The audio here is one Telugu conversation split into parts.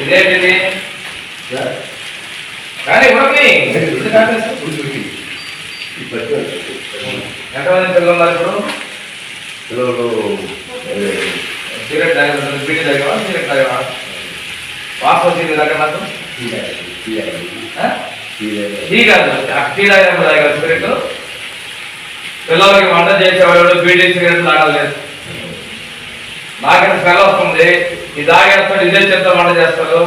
ఇదేంటిది కానీ ఇవ్వండి ఎంతమంది పిల్లలు ఉన్నారు ఇప్పుడు సిగరెట్ తాగా బీడీ తాగావా సిగరెట్ తాగావా వాసన నాకు టీ కాదు ఆ పిల్లలకి వంట చేసేవాళ్ళు బీడీ సిగరెట్ తాగలేదు నాకైనా స్మెల్ వస్తుంది? ఈ తాగేస్తాడు ఇదే చెత్త వంట చేస్తారు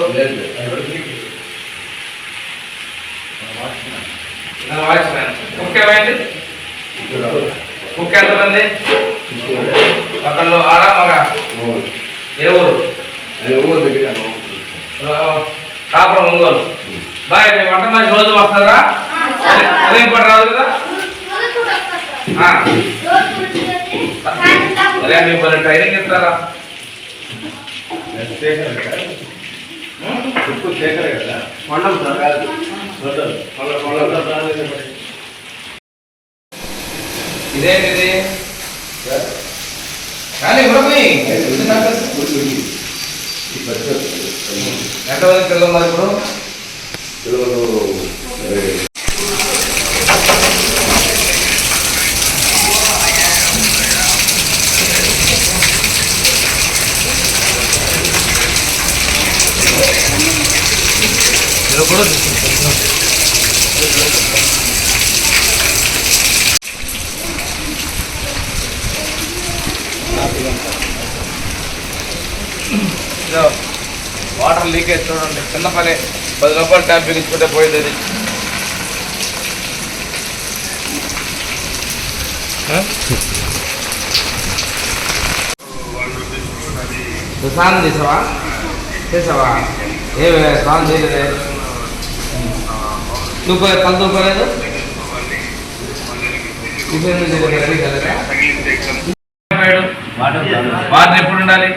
నా వాచ్మ్యాన్ కుక్ ఏమైంది కుక్ ఎంతమంది? ఒకళ్ళు ఆడ మగ? ఏ ఊరు? కాపురం ఒంగోలు బాయ్ మీ వంట మనిషి రోజు వస్తారా అదేం పని రాదు కదా? అదే మీ మరి ట్రైనింగ్ ఇస్తారా? ఇదేంటిది? కానీ ఇవ్వడమే ఎంతమంది పిల్లలు ఉన్నారు ఇప్పుడు పిల్లలు కూడా ఇదో, వాటర్ లీకేజ్ చూడండి. చిన్న పని. పది రూపాయలు ట్యాప్ బిగించుకుంటే పోయేది అది స్నానం చేసావా? చేసావా? ఏమే స్నానం చేయలేదే? తూకో కళ్ళు తూపలేదు వాటర్ ఎప్పుడు ఉండాలి?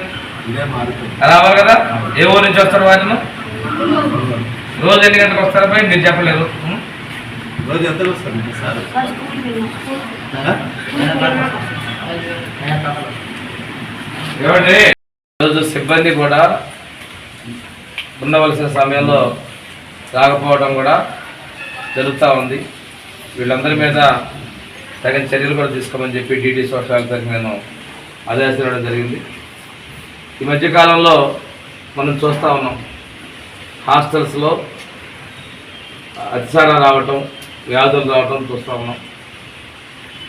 అలా అవ్వాలి కదా? ఏ ఊరు నుంచి వస్తారు వారిని? రోజు ఎన్ని గంటలకు వస్తారా? పోయి మీరు చెప్పలేదు? రోజు ఎంత వస్తుంది సార్? ఏమండి? ఈరోజు సిబ్బంది కూడా ఉండవలసిన సమయంలో రాకపోవడం కూడా జరుగుతూ ఉంది. వీళ్ళందరి మీద తగిన చర్యలు కూడా తీసుకోమని చెప్పి డీటీ సోషల్ నేను ఆదేశాలు ఇవ్వడం జరిగింది. ఈ మధ్యకాలంలో మనం చూస్తూ ఉన్నాం. హాస్టల్స్లో అతిసారం రావటం వ్యాధులు రావటం చూస్తూ ఉన్నాం.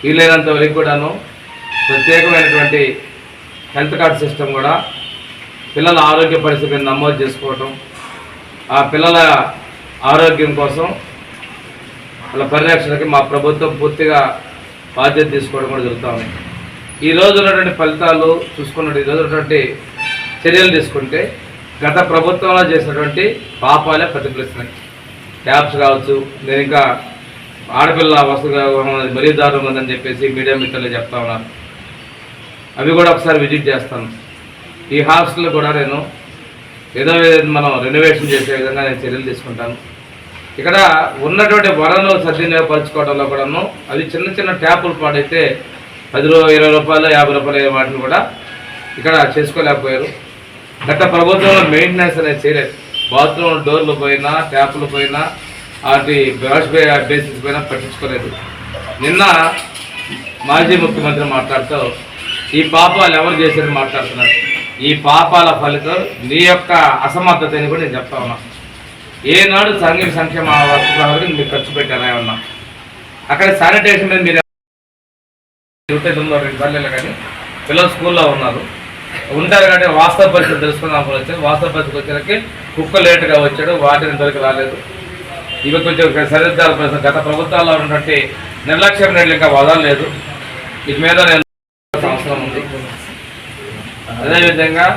వీలైనంత వరకు కూడాను ప్రత్యేకమైనటువంటి హెల్త్ కార్డ్ సిస్టమ్ కూడా పిల్లల ఆరోగ్య పరిస్థితిని నమోదు చేసుకోవటం ఆ పిల్లల ఆరోగ్యం కోసం వాళ్ళ పరిరక్షణకి మా ప్రభుత్వం పూర్తిగా బాధ్యత తీసుకోవడం కూడా జరుగుతూ ఉంది. ఈ ఉన్నటువంటి ఫలితాలు చూసుకున్నట్టు ఈరోజు ఉన్నటువంటి చర్యలు తీసుకుంటే గత ప్రభుత్వంలో చేసినటువంటి పాపాలే ప్రతిఫలిస్తున్నాయి. ట్యాబ్స్ కావచ్చు నేను ఇంకా ఆడపిల్ల వసతి ఉన్నది మరీ ఉందని చెప్పేసి మీడియా మిత్రులు చెప్తా ఉన్నారు. అవి కూడా ఒకసారి విజిట్ చేస్తాను. ఈ హాస్టల్ కూడా నేను ఏదో మనం రెనోవేషన్ చేసే విధంగా నేను చర్యలు తీసుకుంటాను. ఇక్కడ ఉన్నటువంటి వనరులు సద్వినియోగపరచుకోవడంలో కూడాను అవి చిన్న చిన్న ట్యాపులు పాడైతే పది రూపాయలు ఇరవై రూపాయలు యాభై రూపాయలు వాటిని కూడా ఇక్కడ చేసుకోలేకపోయారు. గత ప్రభుత్వంలో మెయింటెనెన్స్ అనేది చేయలేదు. బాత్రూమ్ డోర్లు పోయినా ట్యాపులు పోయినా వాటి వాష్ బేసిస్ పైన పట్టించుకోలేదు. నిన్న మాజీ ముఖ్యమంత్రి మాట్లాడుతూ ఈ పాపాలు ఎవరు చేశారని మాట్లాడుతున్నారు. ఈ పాపాల ఫలితం నీ యొక్క అసమర్థతని కూడా నేను చెప్తా ఉన్నా. ఏనాడు సంఘీయ సంక్షేమ వసతులకు మీరు ఖర్చు పెట్టారా ఉన్నా అక్కడ శానిటేషన్ మీద మీరు ఉందో రెండు సార్లు కానీ పిల్లలు స్కూల్లో ఉన్నారు. ఉంటారు కాబట్టి వాస్తవ పరిస్థితి తెలుసుకుందాం వచ్చాను. వాస్తవ పరిస్థితి వచ్చేసరికి కుక్క లేటుగా వచ్చాడు వాటిని ఇంతవరకు రాలేదు. ఇవి కొంచెం సరిదిద్దాల ప్రశ్న. గత ప్రభుత్వాల్లో ఉన్నటువంటి నిర్లక్ష్యం నేడు ఇంకా వదలలేదు. వీటి మీద నేను అవసరం ఉంది. అదేవిధంగా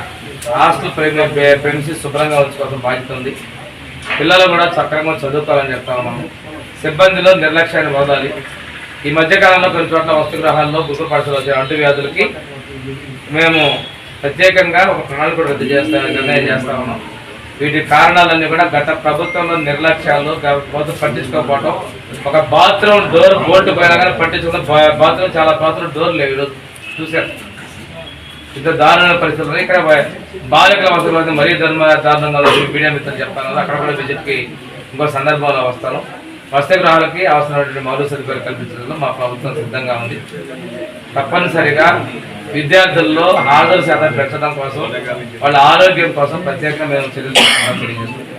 హాస్టల్ ప్రెమిసెస్ శుభ్రంగా ఉంచుకోవాల్సిన బాధ్యత ఉంది. పిల్లలు కూడా సక్రమంగా చదువుకోవాలని చెప్తా ఉన్నాము సిబ్బందిలో నిర్లక్ష్యాన్ని వదలాలి. ఈ మధ్యకాలంలో కొన్ని చోట్ల వస్తుగ్రహాల్లో గుర్తుపరచలు వచ్చే అంటువ్యాధులకి మేము ప్రత్యేకంగా ఒక ప్రణాళిక కూడా రద్దు చేస్తా నిర్ణయం చేస్తా ఉన్నాం. వీటి కారణాలన్నీ కూడా గత ప్రభుత్వంలో నిర్లక్ష్యాలు ప్రభుత్వం పట్టించుకోకపోవడం ఒక బాత్రూమ్ డోర్ బోల్ట్ పోయినా కానీ పట్టించుకున్న బా- బాత్రూమ్ చాలా బాత్రూమ్ డోర్ లేవు ఈరోజు. చూశారు. ఇంత దారుణమైన పరిస్థితులు ఇక్కడ బాలికల వసతులు మరీ ధర్మ దారుణంగా మీడియా మిత్రులు చెప్తాను అక్కడ కూడా విజిట్కి ఇంకో సందర్భంలో వస్తాను. వసతి అవసరమైనటువంటి మౌలిక సదుపాయాలు కల్పించడంలో మా ప్రభుత్వం సిద్ధంగా ఉంది. తప్పనిసరిగా విద్యార్థుల్లో హాజరు శాతం పెంచడం కోసం వాళ్ళ ఆరోగ్యం కోసం ప్రత్యేకంగా మేము చర్యలు తెలియజేస్తున్నాం.